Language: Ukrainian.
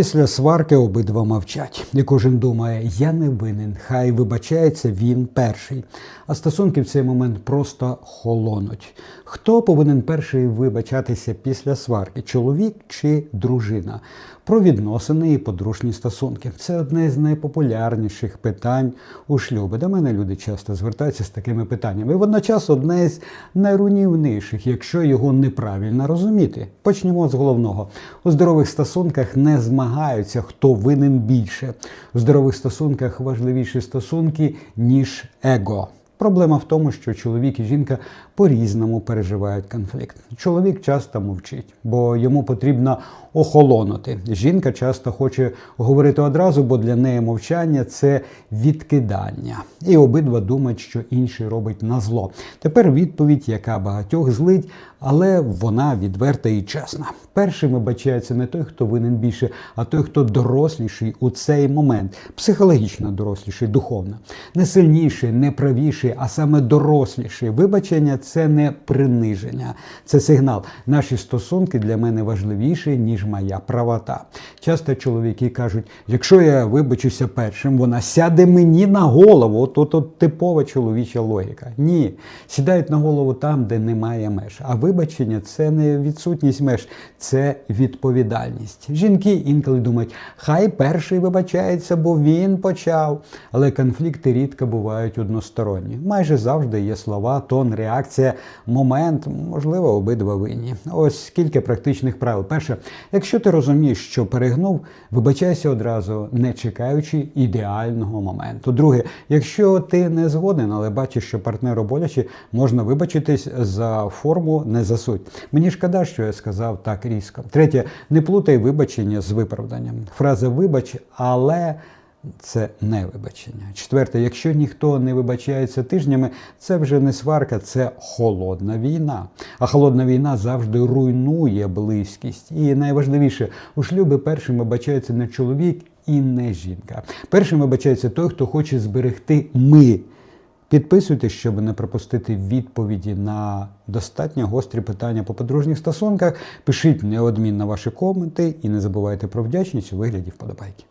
Після сварки обидва мовчать, і кожен думає, я не винен, хай вибачається він перший. А стосунки в цей момент просто холонуть. Хто повинен перший вибачатися після сварки? Чоловік чи дружина? Про відносини і подружні стосунки. Це одне з найпопулярніших питань у шлюбі. До мене люди часто звертаються з такими питаннями. І водночас одне з найруйнівніших, якщо його неправильно розуміти. Почнемо з головного. У здорових стосунках не змагаються, хто винен більше. В здорових стосунках важливіші стосунки, ніж его. Проблема в тому, що чоловік і жінка по-різному переживають конфлікт. Чоловік часто мовчить, бо йому потрібно охолонути. Жінка часто хоче говорити одразу, бо для неї мовчання це відкидання. І обидва думають, що інший робить на зло. Тепер відповідь, яка багатьох злить, але вона відверта і чесна. Першим вибачається не той, хто винен більше, а той, хто доросліший у цей момент, психологічно доросліший, духовно, не сильніший, не правіший, а саме доросліший. Вибачення це не приниження, це сигнал. Наші стосунки для мене важливіші, ніж моя правота. Часто чоловіки кажуть: якщо я вибачуся першим, вона сяде мені на голову. От, от типова чоловіча логіка. Ні, сідають на голову там, де немає меж. А вибачення це не відсутність меж, це відповідальність. Жінки інколи думають, хай перший вибачається, бо він почав. Але конфлікти рідко бувають односторонні. Майже завжди є слова, тон, реакція, момент, можливо, обидва винні. Ось кілька практичних правил. Перше, якщо ти розумієш, що перегнув, вибачайся одразу, не чекаючи ідеального моменту. Друге, якщо ти не згоден, але бачиш, що партнеру боляче, можна вибачитись за форму, не за суть. Мені шкода, що я сказав так різко. Третє, не плутай вибачення з виправданням. Фраза вибач, але. Це не вибачення. Четверте, якщо ніхто не вибачається тижнями, це вже не сварка, це холодна війна. А холодна війна завжди руйнує близькість. І найважливіше, у шлюбі першим вибачається не чоловік і не жінка. Першим вибачається той, хто хоче зберегти ми. Підписуйтесь, щоб не пропустити відповіді на достатньо гострі питання по подружніх стосунках. Пишіть неодмінно ваші коменти і не забувайте про вдячність у вигляді вподобайки.